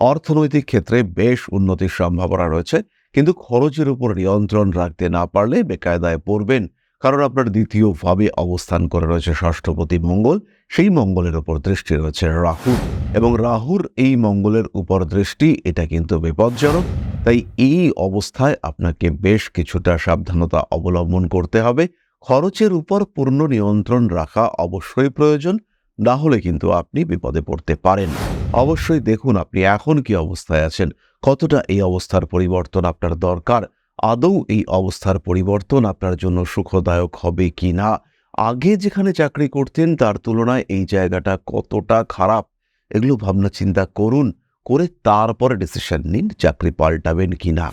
অর্থনৈতিক ক্ষেত্রে বেশ উন্নতির সম্ভাবনা রয়েছে, কিন্তু খরচের উপর নিয়ন্ত্রণ রাখতে না পারলে বেকায়দায় পড়বেন। কারণ আপনার দ্বিতীয় ভাবে অবস্থান করে রয়েছে ষষ্ঠপতি মঙ্গল, সেই মঙ্গলের উপর দৃষ্টি রয়েছে রাহু। এবং রাহুর এই মঙ্গলের উপর দৃষ্টি, এটা কিন্তু বিপজ্জনক। তাই এই অবস্থায় আপনাকে বেশ কিছুটা সাবধানতা অবলম্বন করতে হবে। খরচের উপর পূর্ণ নিয়ন্ত্রণ রাখা অবশ্যই প্রয়োজন, না হলে কিন্তু আপনি বিপদে পড়তে পারেন। অবশ্যই দেখুন আপনি এখন কি অবস্থায় আছেন। কতটা এই অবস্থার পরিবর্তন আপনার দরকার? আদৌ এই অবস্থার পরিবর্তন আপনার জন্য সুখদায়ক হবে কি না? আগে যেখানে চাকরি করতেন, তার তুলনায় এই জায়গাটা কতটা খারাপ? এগুলো ভাবনা চিন্তা করুন, করে তারপরে ডিসিশন নিন চাকরি পাল্টাবেন কি না।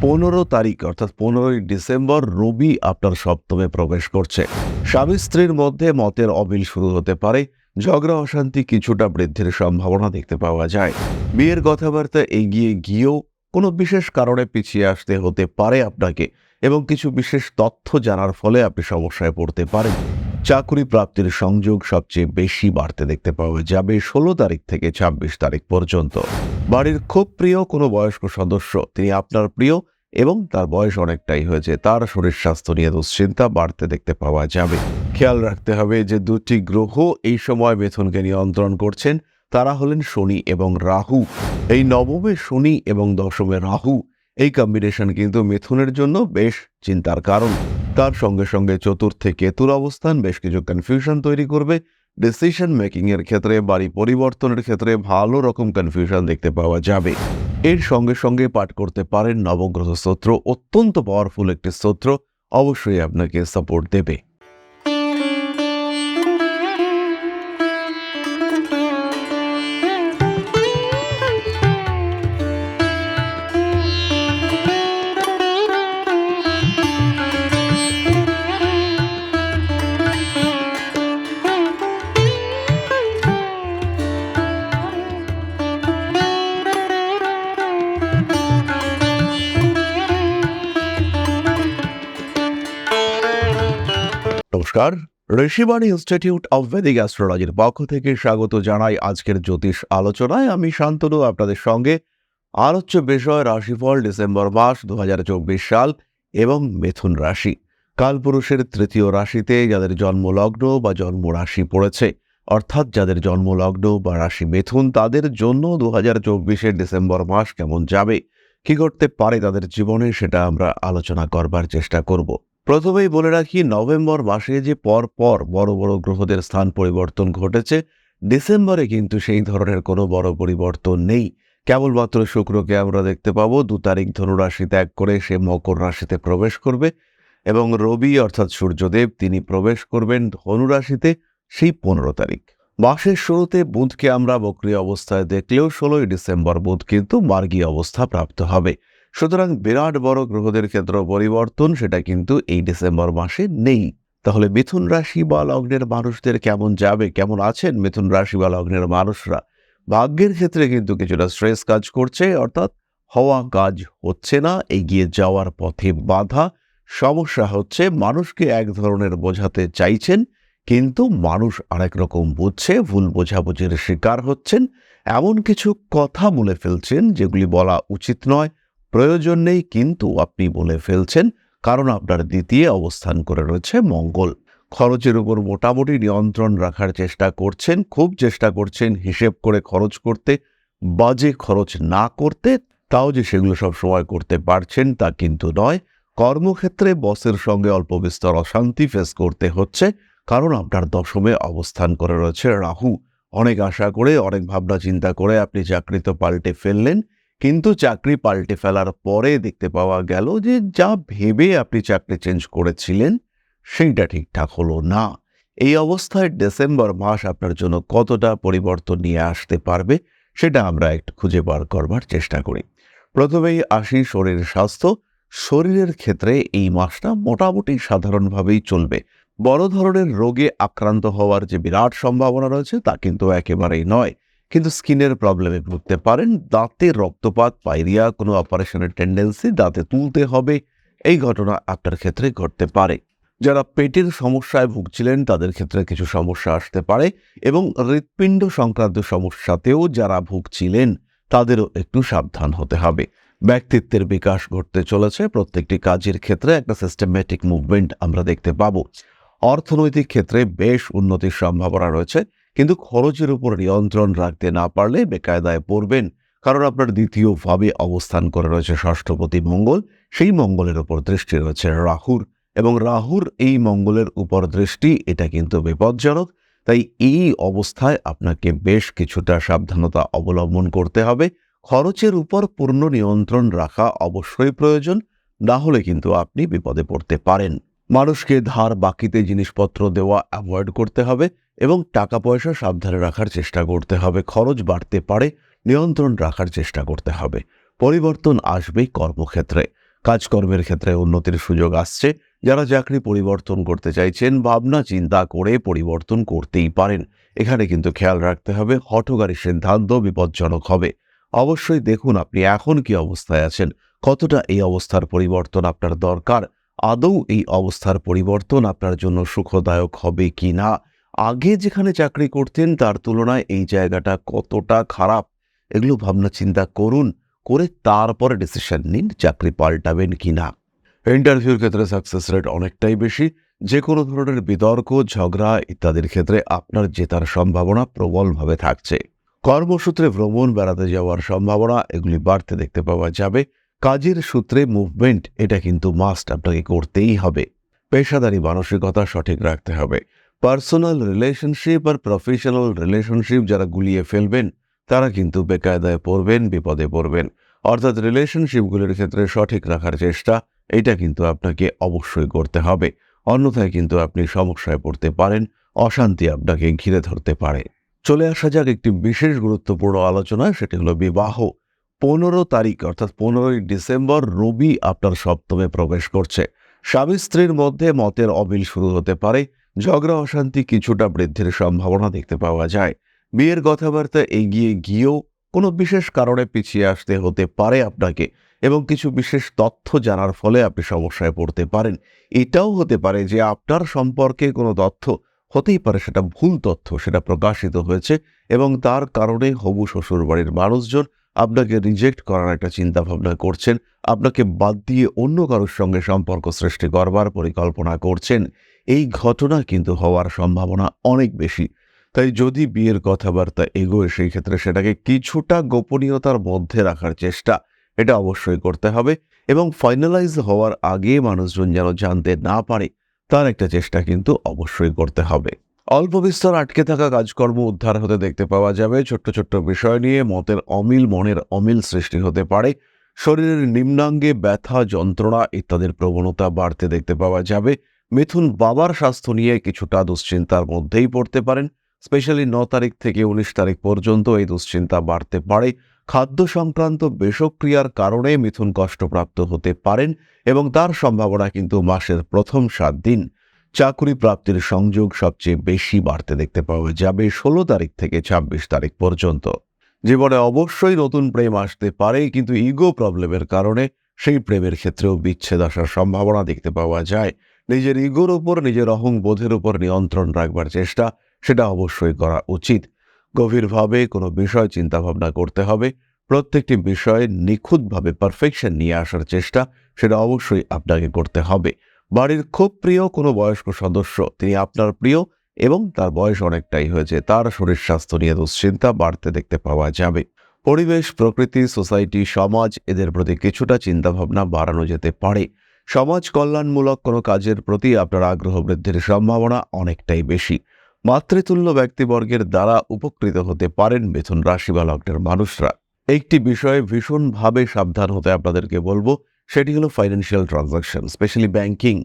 পনেরো তারিখ, অর্থাৎ পনেরোই ডিসেম্বর, রবি আপনার সপ্তমে প্রবেশ করছে। স্বামী স্ত্রীর মধ্যে মতের অমিল শুরু হতে পারে। ঝগড়া, অশান্তি কিছুটা বৃদ্ধির সম্ভাবনা দেখতে পাওয়া যায়। বিয়ের কথাবার্তা এগিয়ে গিয়েও কোনো বিশেষ কারণে পিছিয়ে আসতে হতে পারে আপনাকে এবং কিছু বিশেষ তথ্য জানার ফলে আপনি সমস্যায় পড়তে পারেন। চাকরি প্রাপ্তির সংযোগ সবচেয়ে বেশি বাড়তে দেখতে পাওয়া যাবে ষোলো তারিখ থেকে ২৬ তারিখ পর্যন্ত। বাড়ির খুব প্রিয় কোনো বয়স্ক সদস্য, তিনি আপনার প্রিয় এবং তার বয়স অনেকটাই হয়েছে। তার শরীর স্বাস্থ্য নিয়ে দুশ্চিন্তা বাড়তে দেখতে পাওয়া যাবে। খেয়াল রাখতে হবে যে দুটি গ্রহ এই সময় বেতনকে নিয়ন্ত্রণ করছেন। তারা হলেন শনি এবং রাহু। এই নবমে শনি এবং দশমে রাহু। এই কম্বিনেশন কিন্তু মিথুনের জন্য বেশ চিন্তার কারণ। তার সঙ্গে সঙ্গে চতুর্থে কেতুর অবস্থান বেশ কিছু কনফিউশন তৈরি করবে। ডিসিশন মেকিং এর ক্ষেত্রে, বাড়ি পরিবর্তনের ক্ষেত্রে ভালো রকম কনফিউশন দেখতে পাওয়া যাবে। এর সঙ্গে সঙ্গে পাঠ করতে পারেন নবগ্রহ স্তোত্র, অত্যন্ত পাওয়ারফুল একটি স্তোত্র, অবশ্যই আপনাকে সাপোর্ট দেবে। নমস্কার। ঋষিবাণী ইনস্টিটিউট অব ভেদিক অ্যাস্ট্রোলজির পক্ষ থেকে স্বাগত জানাই আজকের জ্যোতিষ আলোচনায়। আমি শান্তনু, আপনাদের সঙ্গে। আলোচ্য বিষয় রাশিফল, ডিসেম্বর মাস দু হাজার চব্বিশ সাল এবং মিথুন রাশি। কালপুরুষের তৃতীয় রাশিতে যাদের জন্মলগ্ন বা জন্ম রাশি পড়েছে, অর্থাৎ যাদের জন্মলগ্ন বা রাশি মিথুন, তাদের জন্য দু হাজার ডিসেম্বর মাস কেমন যাবে, কি করতে পারে তাদের জীবনে, সেটা আমরা আলোচনা করবার চেষ্টা করব। প্রথমেই বলে রাখি, নভেম্বর মাসে যে পর পর বড় বড় গ্রহদের স্থান পরিবর্তন ঘটেছে, ডিসেম্বরে কিন্তু সেই ধরনের কোনো বড় পরিবর্তন নেই। কেবলমাত্র শুক্রকে আমরা দেখতে পাবো, দু তারিখ ধনুরাশি ত্যাগ করে সে মকর রাশিতে প্রবেশ করবে এবং রবি অর্থাৎ সূর্যদেব তিনি প্রবেশ করবেন ধনুরাশিতে সেই পনেরো তারিখ। মাসের শুরুতে বুধকে আমরা বক্রিয় অবস্থায় দেখলেও ষোলোই ডিসেম্বর বুধ কিন্তু মার্গী অবস্থা প্রাপ্ত হবে। সুতরাং বিরাট বড় গ্রহদের ক্ষেত্র পরিবর্তন সেটা কিন্তু এই ডিসেম্বর মাসে নেই। তাহলে মিথুন রাশি বা লগ্নের মানুষদের কেমন যাবে, কেমন আছেন মিথুন রাশি বা লগ্নের মানুষরা? ভাগ্যের ক্ষেত্রে কিন্তু কিছুটা স্ট্রেস কাজ করছে, অর্থাৎ হওয়া কাজ হচ্ছে না, এগিয়ে যাওয়ার পথে বাধা। সমস্যা হচ্ছে মানুষকে এক ধরনের বোঝাতে চাইছেন, কিন্তু মানুষ আরেক রকম বুঝছে, ভুল বোঝাবুঝির শিকার হচ্ছেন। এমন কিছু কথা বলে ফেলছেন যেগুলি বলা উচিত নয়। প্রয়োজন নেই, কিন্তু আপনি বলে ফেলছেন, কারণ আপনার দ্বিতীয় অবস্থান করে রয়েছে মঙ্গল। খরচের উপর মোটামুটি নিয়ন্ত্রণ রাখার চেষ্টা করছেন, খুব চেষ্টা করছেন হিসেব করে খরচ করতে। বাজে খরচ না করতে, তাও যে সেগুলো সব সময় করতে পারছেন তা কিন্তু নয়। কর্মক্ষেত্রে বসের সঙ্গে অল্প বিস্তর অশান্তি ফেস করতে হচ্ছে, কারণ আপনার দশমে অবস্থান করে রয়েছে রাহু। অনেক আশা করে, অনেক ভাবনা চিন্তা করে আপনি চাকরি তো পাল্টে ফেললেন কিন্তু চাকরি পাল্টে ফেলার পরে দেখতে পাওয়া গেল যে যা ভেবে আপনি চাকরি চেঞ্জ করেছিলেন, সেইটা ঠিকঠাক হলো না। এই অবস্থায় ডিসেম্বর মাস আপনার জন্য কতটা পরিবর্তন নিয়ে আসতে পারবে, সেটা আমরা একটু খুঁজে বার করবার চেষ্টা করি। প্রথমেই আসি শরীর স্বাস্থ্য। শরীরের ক্ষেত্রে এই মাসটা মোটামুটি সাধারণভাবেই চলবে। বড় ধরনের রোগে আক্রান্ত হওয়ার যে বিরাট সম্ভাবনা রয়েছে তা কিন্তু একেবারেই নয়। কিন্তু স্কিনের প্রবলেমে ভুগতে পারেন। দাঁতে রক্তপাত পাইরিয়া কোনো অপারেশনের টেন্ডেন্সি দাঁতে তুলতে হবে। এই ঘটনা আপনার ক্ষেত্রে ঘটতে পারে। যারা পেটের সমস্যায় ভুগছিলেন, তাদের ক্ষেত্রে কিছু সমস্যা আসতে পারে এবং হৃৎপিণ্ড সংক্রান্ত সমস্যাতেও যারা ভুগছিলেন, তাদেরও একটু সাবধান হতে হবে। ব্যক্তিত্বের বিকাশ ঘটতে চলেছে। প্রত্যেকটি কাজের ক্ষেত্রে একটা সিস্টেম্যাটিক মুভমেন্ট আমরা দেখতে পাবো। অর্থনৈতিক ক্ষেত্রে বেশ উন্নতির সম্ভাবনা রয়েছে। কিন্তু খরচের উপর নিয়ন্ত্রণ রাখতে না পারলে বেকায়দায় পড়বেন। কারণ আপনার দ্বিতীয়ভাবে অবস্থান করে রয়েছে ষষ্ঠপতি মঙ্গল, সেই মঙ্গলের উপর দৃষ্টি রয়েছে রাহুর। এবং রাহুর এই মঙ্গলের উপর দৃষ্টি, এটা কিন্তু বিপজ্জনক। তাই এই অবস্থায় আপনাকে বেশ কিছুটা সাবধানতা অবলম্বন করতে হবে। খরচের উপর পূর্ণ নিয়ন্ত্রণ রাখা অবশ্যই প্রয়োজন, না হলে কিন্তু আপনি বিপদে পড়তে পারেন। মানুষকে ধার বাকিতে জিনিসপত্র দেওয়া অ্যাভয়েড করতে হবে। এবং টাকা পয়সা সাবধানে রাখার চেষ্টা করতে হবে, খরচ বাড়তে পারে, নিয়ন্ত্রণ রাখার চেষ্টা করতে হবে। পরিবর্তন আসবেই কর্মক্ষেত্রে। কাজকর্মের ক্ষেত্রে উন্নতির সুযোগ আসছে। যারা চাকরি পরিবর্তন করতে চাইছেন, ভাবনা, চিন্তা করে পরিবর্তন করতেই পারেন। এখানে কিন্তু খেয়াল রাখতে হবে, হঠকারী সিদ্ধান্ত বিপজ্জনক হবে। অবশ্যই দেখুন আপনি এখন কি অবস্থায় আছেন। কতটা এই অবস্থার পরিবর্তন আপনার দরকার? আদৌ এই অবস্থার পরিবর্তন আপনার জন্য সুখদায়ক হবে কি না আগে যেখানে চাকরি করতেন, তার তুলনায় এই জায়গাটা কতটা খারাপ? এগুলো ভাবনা চিন্তা করুন, করে তারপরে ডিসিশন নিন চাকরি পাল্টাবেন কি না ইন্টারভিউর ক্ষেত্রে সাকসেস রেট অনেকটাই বেশি যে কোনো ধরনের বিতর্ক, ঝগড়া ইত্যাদির ক্ষেত্রে আপনার জেতার সম্ভাবনা প্রবলভাবে থাকছে। কর্মসূত্রে ভ্রমণ, বেড়াতে যাওয়ার সম্ভাবনা, এগুলি বাড়তে দেখতে পাওয়া যাবে। কাজের সূত্রে মুভমেন্ট এটা কিন্তু মাস্ট আপনাকে করতেই হবে। পেশাদারি মানসিকতা সঠিক রাখতে হবে। পার্সোনাল রিলেশনশিপ আর প্রফেশনাল রিলেশনশিপ যারা গুলিয়ে ফেলবেন, তারা কিন্তু বেকায়দায় পড়বেন, বিপদে পড়বেন। অর্থাৎ রিলেশনশিপগুলির ক্ষেত্রে সঠিক রাখার চেষ্টা, এটা কিন্তু আপনাকে অবশ্যই করতে হবে। অন্যথায় কিন্তু আপনি সমস্যায় পড়তে পারেন, অশান্তি আপনাকে ঘিরে ধরতে পারে। চলে আসা যাক একটি বিশেষ গুরুত্বপূর্ণ আলোচনা, সেটি হলো বিবাহ। পনেরো তারিখ, অর্থাৎ পনেরোই ডিসেম্বর, রবি আপনার সপ্তমে প্রবেশ করছে। স্বামী স্ত্রীর মধ্যে মতের অমিল শুরু হতে পারে ঝগড়া অশান্তি কিছুটা বৃদ্ধির সম্ভাবনা দেখতে পাওয়া যায়। বিয়ের কথাবার্তা এগিয়ে গিয়েও কোনো বিশেষ কারণে পিছিয়ে আসতে হতে পারে আপনাকে এবং কিছু বিশেষ তথ্য জানার ফলে আপনি সমস্যায় পড়তে পারেন। এটাও হতে পারে যে আপনার সম্পর্কে কোনো তথ্য হতেই পারে, সেটা ভুল তথ্য, সেটা প্রকাশিত হয়েছে এবং তার কারণে হবু শ্বশুর বাড়ির মানুষজন আপনাকে রিজেক্ট করার একটা চিন্তাভাবনা করছেন। আপনাকে বাদ দিয়ে অন্য কারোর সঙ্গে সম্পর্ক সৃষ্টি করবার পরিকল্পনা করছেন। এই ঘটনা কিন্তু হওয়ার সম্ভাবনা অনেক বেশি। তাই যদি বিয়ের কথাবার্তা এগোয়, সেই ক্ষেত্রে সেটাকে কিছুটা গোপনীয়তার মধ্যে রাখার চেষ্টা এটা অবশ্যই করতে হবে এবং ফাইনালাইজ হওয়ার আগে মানুষজন যেন জানতে না পারে, তার একটা চেষ্টা কিন্তু অবশ্যই করতে হবে। অল্প বিস্তর আটকে থাকা কাজকর্ম উদ্ধার হতে দেখতে পাওয়া যাবে। ছোট্ট ছোট্ট বিষয় নিয়ে মতের অমিল, মনের অমিল সৃষ্টি হতে পারে। শরীরের নিম্নাঙ্গে ব্যথা, যন্ত্রণা ইত্যাদির প্রবণতা বাড়তে দেখতে পাওয়া যাবে। মিথুন বাবার স্বাস্থ্য নিয়ে কিছুটা দুশ্চিন্তার মধ্যেই পড়তে পারেন। স্পেশালি ন তারিখ থেকে উনিশ তারিখ পর্যন্ত এই দুশ্চিন্তা বাড়তে পারে। খাদ্য সংক্রান্ত বিষক্রিয়ার কারণে মিথুন কষ্টপ্রাপ্ত হতে পারেন এবং তার সম্ভাবনা কিন্তু মাসের প্রথম সাত দিন। চাকরি প্রাপ্তির সংযোগ সবচেয়ে বেশি বাড়তে দেখতে পাওয়া যাবে ষোলো তারিখ থেকে ২৬ তারিখ পর্যন্ত। জীবনে অবশ্যই নতুন প্রেম আসতে পারে, কিন্তু ইগো প্রবলেমের কারণে সেই প্রেমের ক্ষেত্রেও বিচ্ছেদ আসার সম্ভাবনা দেখতে পাওয়া যায়। নিজের ইগোর উপর, নিজের অহংবোধের উপর নিয়ন্ত্রণ রাখবার চেষ্টা, সেটা অবশ্যই করা উচিত। গভীরভাবে কোনো বিষয় চিন্তাভাবনা করতে হবে। প্রত্যেকটি বিষয়ে নিখুঁতভাবে পারফেকশন নিয়ে আসার চেষ্টা, সেটা অবশ্যই আপনাকে করতে হবে। বাড়ির খুব প্রিয় কোনো বয়স্ক সদস্য, তিনি আপনার প্রিয় এবং তার বয়স অনেকটাই হয়েছে, তার শরীর স্বাস্থ্য নিয়ে দুশ্চিন্তা বাড়তে দেখতে পাওয়া যাবে। পরিবেশ, প্রকৃতি সোসাইটি সমাজ, এদের প্রতি কিছুটা চিন্তাভাবনা বাড়ানো যেতে পারে। সমাজ কল্যাণমূলক কোনো কাজের প্রতি আপনার আগ্রহ বৃদ্ধির সম্ভাবনা অনেকটাই বেশি। মাতৃতুল্য ব্যক্তিবর্গের দ্বারা উপকৃত হতে পারেন মিথুন রাশি বা লগ্নের মানুষরা। একটি বিষয়ে ভীষণভাবে সাবধান হতে আপনাদেরকে বলব, সেটি হলো financial transaction specially banking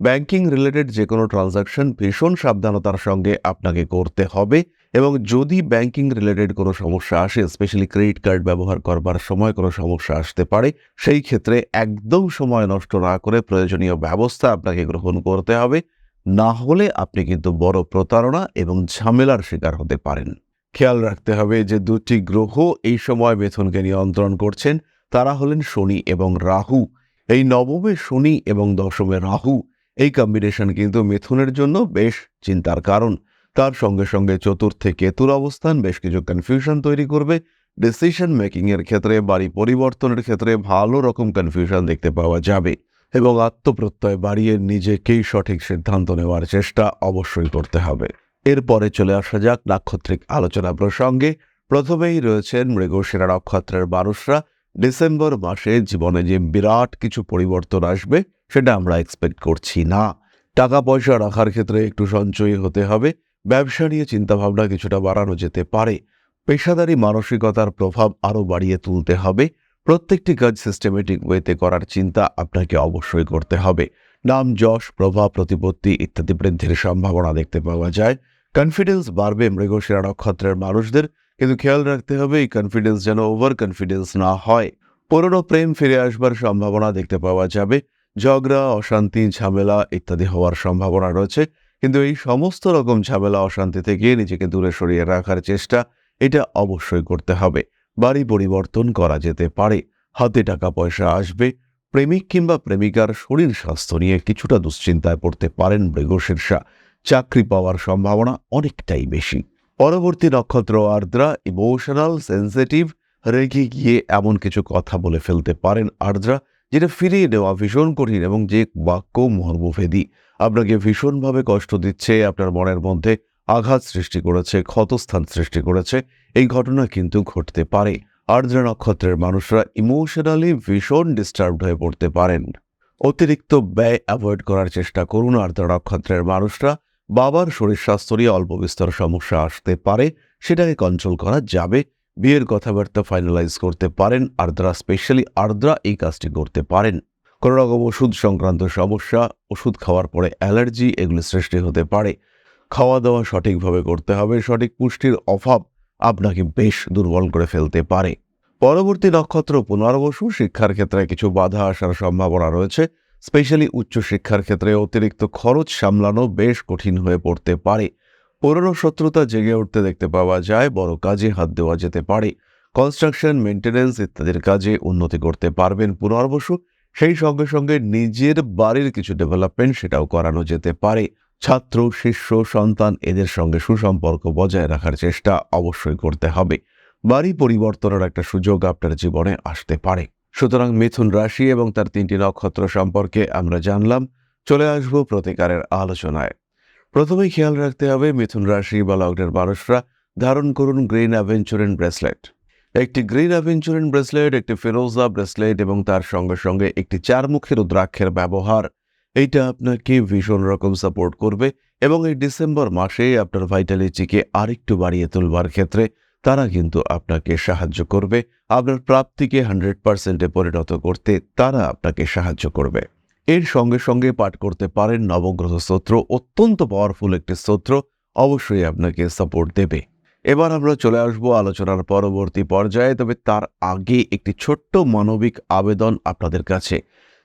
banking related যে কোনো ট্রানজাকশন ভীষণ সাবধানতার সঙ্গে আপনাকে করতে হবে। এবং যদি ব্যাংকিং রিলেটেড কোনো সমস্যা আসে স্পেশালি ক্রেডিট কার্ড ব্যবহার করবার সময় কোনো সমস্যা আসতে পারে, সেই ক্ষেত্রে একদম সময় নষ্ট না করে প্রয়োজনীয় ব্যবস্থা আপনাকে গ্রহণ করতে হবে। না হলে আপনি কিন্তু বড় প্রতারণা এবং ঝামেলার শিকার হতে পারেন। খেয়াল রাখতে হবে যে দুটি গ্রহ এই সময় বেতনকে নিয়ন্ত্রণ করছেন। তারা হলেন শনি এবং রাহু। এই নবমে শনি এবং দশমে রাহু, এই কম্বিনেশন কিন্তু মিথুনের জন্য বেশ চিন্তার কারণ। তার সঙ্গে সঙ্গে চতুর্থে কেতুর অবস্থান বেশ কিছু কনফিউশন তৈরি করবে। ডিসিশন মেকিং এর ক্ষেত্রে, বাড়ি পরিবর্তনের ক্ষেত্রে ভালো রকম কনফিউশন দেখতে পাওয়া যাবে এবং আত্মপ্রত্যয় বাড়িয়ে নিজেকেই সঠিক সিদ্ধান্ত নেওয়ার চেষ্টা অবশ্যই করতে হবে। এরপরে চলে আসা যাক নাক্ষত্রিক আলোচনা প্রসঙ্গে। প্রথমেই রয়েছেন মৃগশিরা নক্ষত্রের মানুষরা। ডিসেম্বর মাসে জীবনে যে বিরাট কিছু পরিবর্তন আসবে, সেটা আমরা এক্সপেক্ট করছি না। টাকা পয়সা রাখার ক্ষেত্রে একটু সঞ্চয়ী হতে হবে। ব্যবসা নিয়ে চিন্তাভাবনা কিছুটা বাড়ানো যেতে পারে। পেশাদারি মানসিকতার প্রভাব আরও বাড়িয়ে তুলতে হবে। প্রত্যেকটি কাজ সিস্টেমেটিক ওয়েতে করার চিন্তা আপনাকে অবশ্যই করতে হবে। নাম, যশ, প্রভাব, প্রতিপত্তি ইত্যাদি বৃদ্ধির সম্ভাবনা দেখতে পাওয়া যায়। কনফিডেন্স বাড়বে মৃগশিরা নক্ষত্রের মানুষদের। কিন্তু খেয়াল রাখতে হবে, এই কনফিডেন্স যেন ওভার কনফিডেন্স না হয়। পুরনো প্রেম ফিরে আসবার সম্ভাবনা দেখতে পাওয়া যাবে। ঝগড়া, অশান্তি, ঝামেলা ইত্যাদি হওয়ার সম্ভাবনা রয়েছে। কিন্তু এই সমস্ত রকম ঝামেলা অশান্তি থেকে নিজেকে দূরে সরিয়ে রাখার চেষ্টা, এটা অবশ্যই করতে হবে। বাড়ি পরিবর্তন করা যেতে পারে। হাতে টাকা পয়সা আসবে। প্রেমিক কিংবা প্রেমিকার শরীর স্বাস্থ্য নিয়ে কিছুটা দুশ্চিন্তায় পড়তে পারেন মৃগশীর্ষা চাকরি পাওয়ার সম্ভাবনা অনেকটাই বেশি। পরবর্তী নক্ষত্র আর্দ্রা, ইমোশনাল, সেন্সিটিভ, রেগে গিয়ে এমন কিছু কথা বলে ফেলতে পারেন আর্দ্রা, যেটা ফিরিয়ে নেওয়া ভীষণ কঠিন এবং যে বাক্য মর্মভেদী। আপনাকে ভীষণভাবে কষ্ট দিচ্ছে, আপনার মনের মধ্যে আঘাত সৃষ্টি করেছে, ক্ষতস্থান সৃষ্টি করেছে, এই ঘটনা কিন্তু ঘটতে পারে। আর্দ্রা নক্ষত্রের মানুষরা ইমোশনালি ভীষণ ডিস্টার্বড হয়ে পড়তে পারেন। অতিরিক্ত ব্যয় অ্যাভয়েড করার চেষ্টা করুন আর্দ্রা নক্ষত্রের মানুষরা। বাবার শরীর স্বাস্থ্য নিয়ে অল্প বিস্তর সমস্যা আসতে পারে, সেটাকে কন্ট্রোল করা যাবে। বিয়ের কথাবার্তা ফাইনালাইজ করতে পারেন, আর্দ্রা স্পেশালি আর্দ্রা এই কাজটি করতে পারেন। কোনো রকম ওষুধ সংক্রান্ত সমস্যা, ওষুধ খাওয়ার পরে অ্যালার্জি এগুলো সৃষ্টি হতে পারে। খাওয়া দাওয়া সঠিকভাবে করতে হবে, সঠিক পুষ্টির অভাব আপনাকে বেশ দুর্বল করে ফেলতে পারে। পরবর্তী নক্ষত্র পুনর্বসু, শিক্ষার ক্ষেত্রে কিছু বাধা আসার সম্ভাবনা রয়েছে। স্পেশালি উচ্চশিক্ষার ক্ষেত্রে অতিরিক্ত খরচ সামলানো বেশ কঠিন হয়ে পড়তে পারে। পুরনো শত্রুতা জেগে উঠতে দেখতে পাওয়া যায়, বড় কাজে হাত দেওয়া যেতে পারে। কনস্ট্রাকশন মেনটেন্যান্স ইত্যাদির কাজে উন্নতি করতে পারবেন পুনর্বসু। সেই সঙ্গে সঙ্গে নিজের বাড়ির কিছু ডেভেলপমেন্ট সেটাও করানো যেতে পারে। ছাত্র, শিষ্য, সন্তান, এদের সঙ্গে সুসম্পর্ক বজায় রাখার চেষ্টা অবশ্যই করতে হবে। বাড়ি পরিবর্তনের একটা সুযোগ আপনার জীবনে আসতে পারে। সুতরাং মিথুন রাশি এবং তার তিনটি নক্ষত্র সম্পর্কে আমরা জানলাম। চলে আসব প্রতিকারের আলোচনায়। প্রথমেই খেয়াল রাখতে হবে, মিথুন রাশি বা লগ্নের মানুষরা ধারণ করুন গ্রিন অ্যাভেঞ্চুরিন ব্রেসলেট। একটি গ্রিন অ্যাভেঞ্চুরিন ব্রেসলেট, একটি ফিরোজা ব্রেসলেট এবং তার সঙ্গে সঙ্গে একটি চারমুখী রুদ্রাক্ষের ব্যবহার। এইটা আপনাকে ভীষণ রকম সাপোর্ট করবে এবং এই ডিসেম্বর মাসে আপনার ভাইটালিটিকে আরেকটু বাড়িয়ে তুলবার ক্ষেত্রে তারা কিন্তু আপনাকে সাহায্য করবে। আপনার প্রাপ্তিকে হান্ড্রেড পার্সেন্টে পরিণত করতে তারা আপনাকে সাহায্য করবে। এর সঙ্গে সঙ্গে পাঠ করতে পারেন নবগ্রহ স্তোত্র, অত্যন্ত পাওয়ারফুল একটি স্তোত্র, অবশ্যই আপনাকে সাপোর্ট দেবে। এবার আমরা চলে আসব আলোচনার পরবর্তী পর্যায়ে, তবে তার আগে একটি ছোট্ট মানবিক আবেদন আপনাদের কাছে।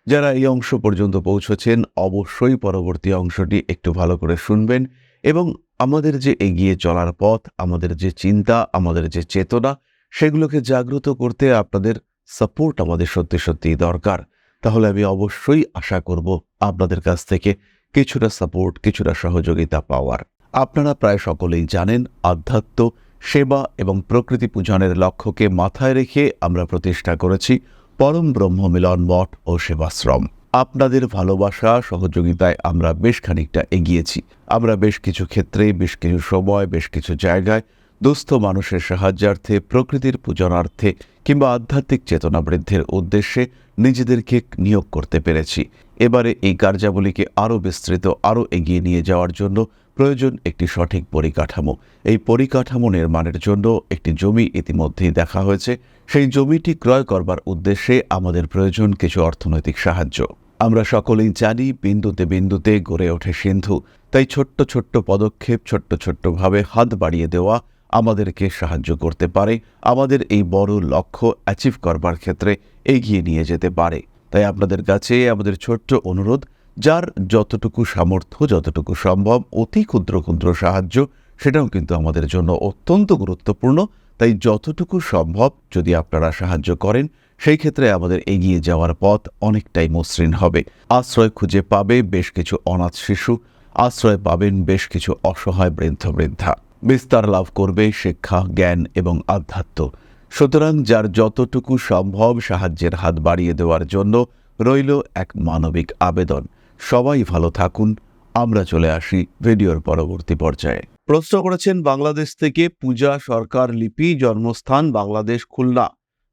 যারা এই অংশ পর্যন্ত পৌঁছেছেন, অবশ্যই পরবর্তী অংশটি একটু ভালো করে শুনবেন এবং আমাদের যে এগিয়ে চলার পথ, আমাদের যে চিন্তা, আমাদের যে চেতনা, সেগুলোকে জাগ্রত করতে আপনাদের সাপোর্ট আমাদের সত্যি সত্যিই দরকার। তাহলে আমি অবশ্যই আশা করব আপনাদের কাছ থেকে কিছুটা সাপোর্ট, কিছুটা সহযোগিতা পাওয়ার। আপনারা প্রায় সকলেই জানেন, আধ্যাত্ম, সেবা এবং প্রকৃতি পূজনের লক্ষ্যকে মাথায় রেখে আমরা প্রতিষ্ঠা করেছি পরম ব্রহ্ম মিলন মঠ ও সেবাশ্রম। আপনাদের ভালোবাসা, সহযোগিতায় আমরা বেশ খানিকটা এগিয়েছি। আমরা বেশ কিছু ক্ষেত্রে, বেশ কিছু সময়, বেশ কিছু জায়গায় দুস্থ মানুষের সাহায্যার্থে, প্রকৃতির পূজনার্থে কিংবা আধ্যাত্মিক চেতনা বৃদ্ধির উদ্দেশ্যে নিজেদেরকে নিয়োগ করতে পেরেছি। এবারে এই কার্যাবলীকে আরও বিস্তৃত, আরও এগিয়ে নিয়ে যাওয়ার জন্য প্রয়োজন একটি সঠিক পরিকাঠামো। এই পরিকাঠামো নির্মাণের জন্য একটি জমি ইতিমধ্যেই দেখা হয়েছে। সেই জমিটি ক্রয় করবার উদ্দেশ্যে আমাদের প্রয়োজন কিছু অর্থনৈতিক সাহায্য। আমরা সকলেই জানি, বিন্দুতে বিন্দুতে গড়ে ওঠে সিন্ধু। তাই ছোট্ট ছোট্ট পদক্ষেপ, ছোট্ট ছোট্টভাবে হাত বাড়িয়ে দেওয়া আমাদেরকে সাহায্য করতে পারে। আমাদের এই বড় লক্ষ্য অ্যাচিভ করবার ক্ষেত্রে এগিয়ে নিয়ে যেতে পারে। তাই আপনাদের কাছে আমাদের ছোট্ট অনুরোধ যার যতটুকু সামর্থ্য, যতটুকু সম্ভব, অতি ক্ষুদ্র ক্ষুদ্র সাহায্য, সেটাও কিন্তু আমাদের জন্য অত্যন্ত গুরুত্বপূর্ণ। তাই যতটুকু সম্ভব যদি আপনারা সাহায্য করেন, সেই ক্ষেত্রে আমাদের এগিয়ে যাওয়ার পথ অনেকটাই মসৃণ হবে। আশ্রয় খুঁজে পাবে বেশ কিছু অনাথ শিশু, আশ্রয় পাবেন বেশ কিছু অসহায় বৃদ্ধ বৃদ্ধা। বিস্তার লাভ করবে শিক্ষা, জ্ঞান এবং আধ্যাত্ম। সুতরাং যার যতটুকু সম্ভব সাহায্যের হাত বাড়িয়ে দেওয়ার জন্য রইল এক মানবিক আবেদন। সবাই ভালো থাকুন। আমরা চলে আসি ভিডিওর পরবর্তী পর্যায়ে। প্রশ্ন করেছেন, বাংলাদেশ থেকে পূজা সরকার লিপি জন্মস্থান বাংলাদেশ খুলনা।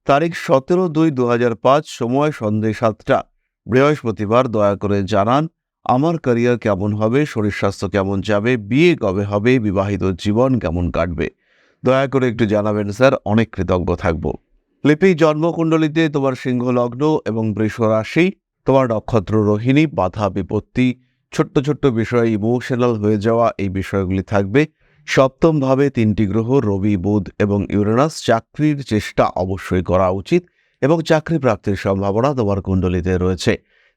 তারিখ সতেরো দুই দু সময় সন্ধে সাতটা। বৃহস্পতিবার দয়া করে জানান, আমার ক্যারিয়ার কেমন হবে, শরীর স্বাস্থ্য কেমন যাবে, বিয়ে কবে হবে, বিবাহিত জীবন কেমন কাটবে? দয়া করে একটু জানাবেন, স্যার, অনেক কৃতজ্ঞ থাকব। লিপি জন্মকুণ্ডলিতে তোমার সিংহ লগ্ন এবং বৃষ রাশি তোমার নক্ষত্র রোহিণী, বাধা, বিপত্তি, ছোট্ট ছোট্ট বিষয়ে ইমোশনাল হয়ে যাওয়া এই বিষয়গুলি থাকবে। সপ্তম ভাবে তিনটি গ্রহ, রবি, বুধ এবং ইউরেনাস, চাকরির চেষ্টা অবশ্যই করা উচিত এবং চাকরি প্রাপ্তির সম্ভাবনা তোমার কুণ্ডলিতে রয়েছে।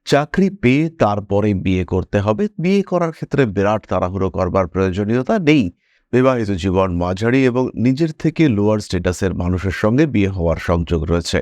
চাকরি পেয়ে তারপরে বিয়ে করতে হবে। বিয়ে করার ক্ষেত্রে বিরাট তাড়াহুড়ো করবার প্রয়োজনীয়তা নেই। বিবাহিত জীবন মাঝারি এবং নিজের থেকে লোয়ার স্ট্যাটাসের মানুষের সঙ্গে বিয়ে হওয়ার সংযোগ রয়েছে।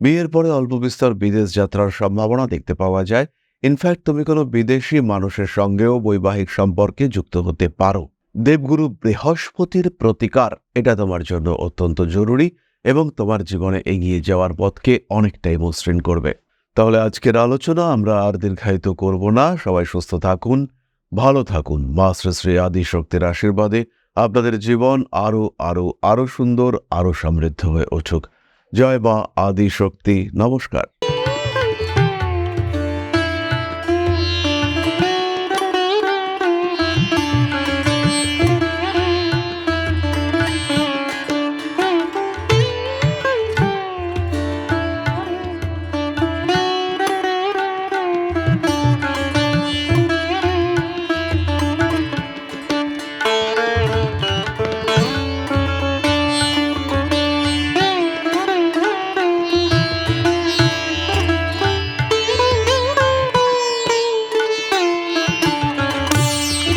বিয়ের পরে অল্প বিস্তর বিদেশ যাত্রার সম্ভাবনা দেখতে পাওয়া যায়। ইনফ্যাক্ট তুমি কোনো বিদেশি মানুষের সঙ্গেও বৈবাহিক সম্পর্কে যুক্ত হতে পারো। দেবগুরু বৃহস্পতির প্রতিকার, এটা তোমার জন্য অত্যন্ত জরুরি এবং তোমার জীবনে এগিয়ে যাওয়ার পথকে অনেকটাই মসৃণ করবে। তাহলে আজকের আলোচনা আমরা আর দীর্ঘায়িত করব না। সবাই সুস্থ থাকুন, ভালো থাকুন। মা শ্রী শ্রী আদি শক্তির আশীর্বাদে আপনাদের জীবন আরও আরও আরও সুন্দর আরও সমৃদ্ধ হয়ে উঠুক। জয় বা আদি শক্তি নমস্কার।